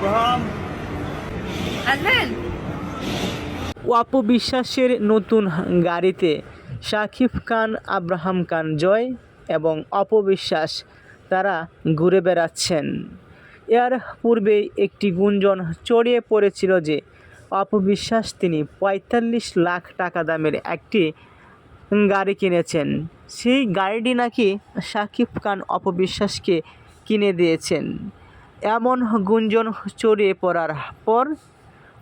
Abraham. আসবেন অপবিশ্বাসের নতুন গাড়িতে শাকিব খান আব্রাহাম খান জয় এবং অপবিশ্বাস তারা ঘুরে বেড়াচ্ছেন। এর পূর্বেই একটি গুঞ্জন ছড়িয়ে পড়েছিল যে অপবিশ্বাস তিনি পঁয়তাল্লিশ লাখ টাকা দামের একটি গাড়ি কিনেছেন। সেই গাড়িটি নাকি শাকিব খান অপবিশ্বাসকে কিনে দিয়েছেন। এমন গুঞ্জন ছড়িয়ে পড়ার পর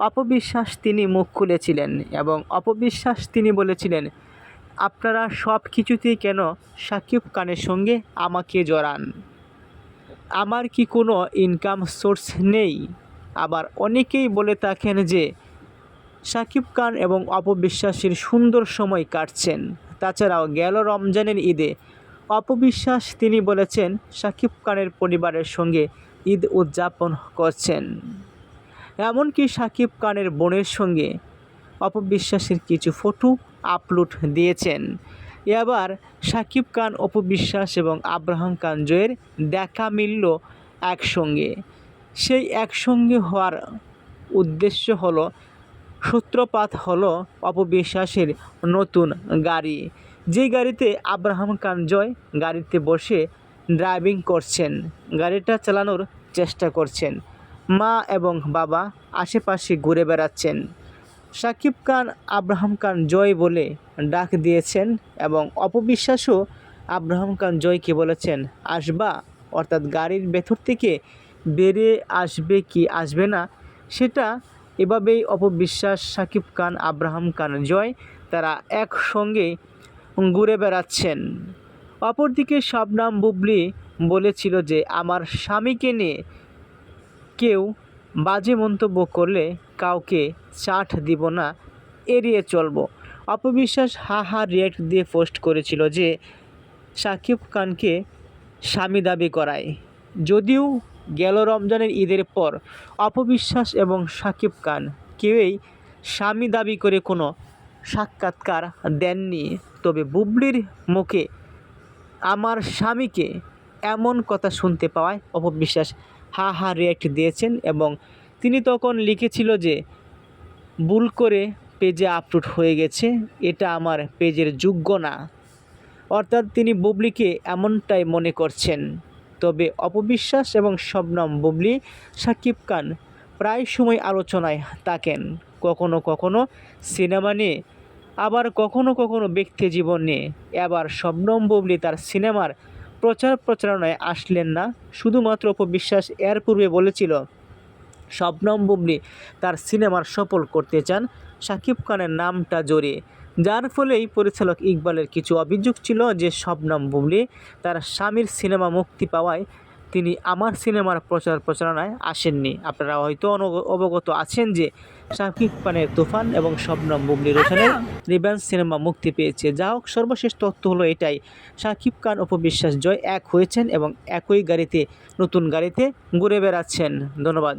অপবিশ্বাস তিনি মুখ খুলেছিলেন এবং অপবিশ্বাস তিনি বলেছিলেন, আপনারা সব কিছুতেই কেন সাকিব খানের সঙ্গে আমাকে জড়ান? আমার কি কোনো ইনকাম সোর্স নেই? আবার অনেকেই বলে থাকেন যে, সাকিব খান এবং অপবিশ্বাসের সুন্দর সময় কাটছেন। তাছাড়াও গেল রমজানের ঈদে অপবিশ্বাস তিনি বলেছেন, সাকিব খানের পরিবারের সঙ্গে ঈদ উদযাপন করছেন। এমনকি সাকিব খানের বোনের সঙ্গে অপবিশ্বাসের কিছু ফটো আপলোড দিয়েছেন। এবার সাকিব খান, অপবিশ্বাস এবং আব্রাহাম খান জয়ের দেখা মিলল একসঙ্গে। সেই একসঙ্গে হওয়ার উদ্দেশ্য হলো, সূত্রপাত হলো অপবিশ্বাসের নতুন গাড়ি। যে গাড়িতে আব্রাহাম খান জয়, গাড়িতে বসে ড্রাইভিং করছেন, গাড়িটা চালানোর চেষ্টা করছেন। মা এবং বাবা আশেপাশে ঘুরে বেড়াচ্ছেন। সাকিব খান, আব্রাহাম খান জয় বলে ডাক দিয়েছেন এবং অপবিশ্বাসও আব্রাহাম খান জয়কে বলেছেন, আসবা? অর্থাৎ গাড়ির ভেতর থেকে বেরিয়ে আসবে কি আসবে না, সেটা এভাবেই অপবিশ্বাস, সাকিব খান, আব্রাহাম খান জয়, তারা একসঙ্গে ঘুরে বেড়াচ্ছেন। অপরদিকে শবনাম বুবলি বলেছিল যে আমার স্বামীকে নিয়ে কেউ বাজে মন্তব্য করলে কাউকে চাট দিব না, এড়িয়ে চলবো। অপবিশ্বাস হা হা রিয়াক্ট দিয়ে পোস্ট করেছিল যে সাকিব খানকে স্বামী দাবি করায়। যদিও গেল রমজানের ঈদের পর অপবিশ্বাস এবং সাকিব খান কেউই স্বামী দাবি করে কোনো সাক্ষাৎকার দেননি। তবে বুবলির মুখে আমার স্বামীকে এমন কথা শুনতে পাওয়ায় অপবিশ্বাস হা হা রিয়াক্ট দিয়েছেন এবং তিনি তখন লিখেছিল যে, ভুল করে পেজে আপলোড হয়ে গেছে, এটা আমার পেজের যোগ্য না। অর্থাৎ তিনি বুবলিকে এমনটাই মনে করছেন। তবে অপবিশ্বাস এবং শবনম বুবলি, সাকিব খান প্রায় সময় আলোচনায় থাকেন। কখনো কখনো সিনেমা নিয়ে আবার কখনো কখনো ব্যক্তি জীবন নিয়ে এবার শবনম বুবলি তার সিনেমার প্রচার প্রচারণায় আসলেন না। শুধুমাত্র অপবিশ্বাস এর পূর্বে বলেছিল, শবনম বুবলি তার সিনেমার সফল করতে চান শাকিব খানের নামটা জড়িয়ে যার ফলেই পরিচালক ইকবালের কিছু অভিযোগ ছিল যে শবনম বুবলি তার স্বামীর সিনেমা মুক্তি পাওয়ায় তিনি আমার সিনেমার প্রচার প্রচারণায় আসেননি। আপনারা হয়তো অবগত আছেন যে শাকিব খানের তুফান এবং শবনম বুবলি রোশনের রিভেন্স সিনেমা মুক্তি পেয়েছে। যা হোক সর্বশেষ তথ্য হলো এটাই। শাকিব খান উপবিশ্বাস জয় এক হয়েছেন এবং একই গাড়িতে নতুন গাড়িতে ঘুরে বেড়াচ্ছেন। ধন্যবাদ।